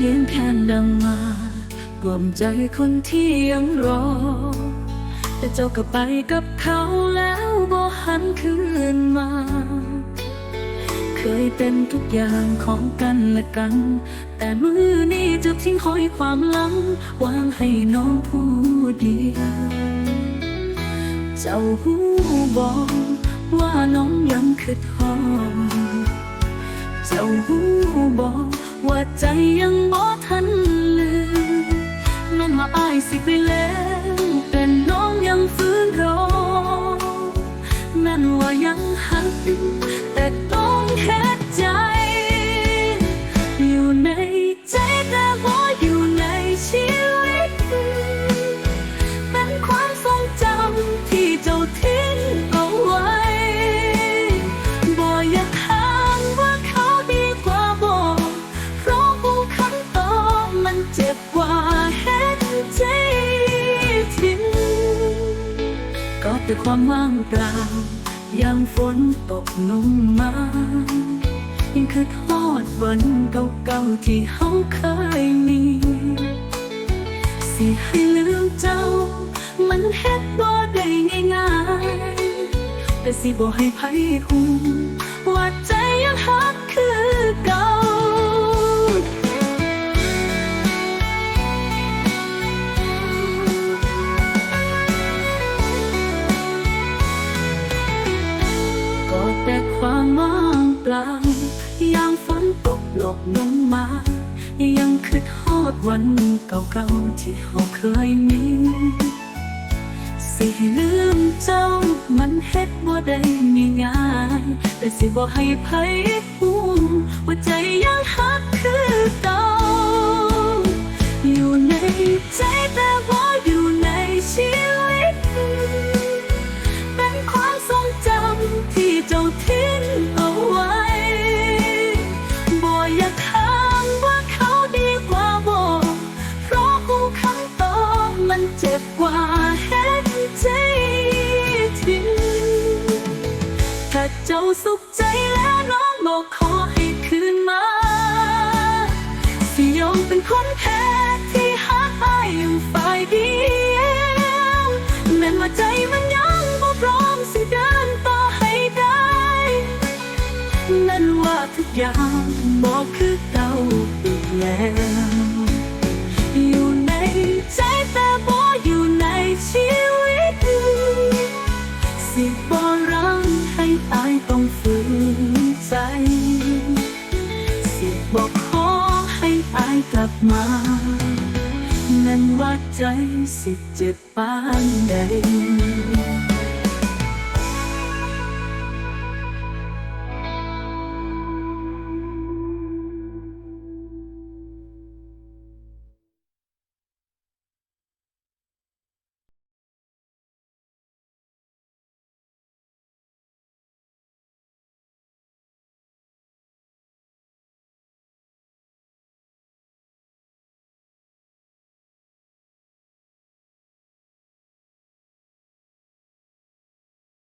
ดังมากล่อมใจคนที่ยังรอ แต่เจ้าก็ไปกับเขาแล้วบ่หันคืนมา เคยเป็นทุกอย่างของกันและกัน แต่มือนี้จะทิ้งห้อยความลังวางให้น้องผู้เดียว เจ้าหูบอกว่าน้องยังคิดฮอเจ้าหูบอก ว่าใจยังบ่ทันลืมแม่นว่าอายสิไปแล้วแต่น้องยังฟื้นรอแม่นว่ายัง เจ็บกว่าเห็นใจทิ้งก็แต่ความว่างเปล่ายามฝนตกลงมา ยังคือทอดวันเก่าๆที่เฮาเคยมี สิให้ลืมเจ้า มันเฮ็ดบ่ได้ง่ายๆแต่สิบ่ให้ไผฮู้ว่าจยั แต่ความว่งเปล่ายามฝนตกหลบลงมา ยังคือทอดวันเก่าๆที่เราเคยมี สิลืมเจ้ามันเฮ็ดบ่ได้ง่าย แต่สิบ่ให้ไผฮู้ว่าใจยังฮักคือเก่า กว่าเห็นใจทิ้งถ้าเจ้าสุขใจแล้วน้องบอกขอให้คืนมา สิยอมเป็นคนแพ้ที่หาอายอยู่ฝ่ายเดียวแม้ว่าใจมันยังบ่พร้อมสิเดินต่อให้ได้นั่นว่าทุกอย่างบอกคือเก่าอีกแล้ว ให้ตายต้องฝืนใจ สิบบอกขอให้อายกลับมานั่นว่าใจสิบเจ็บปานใด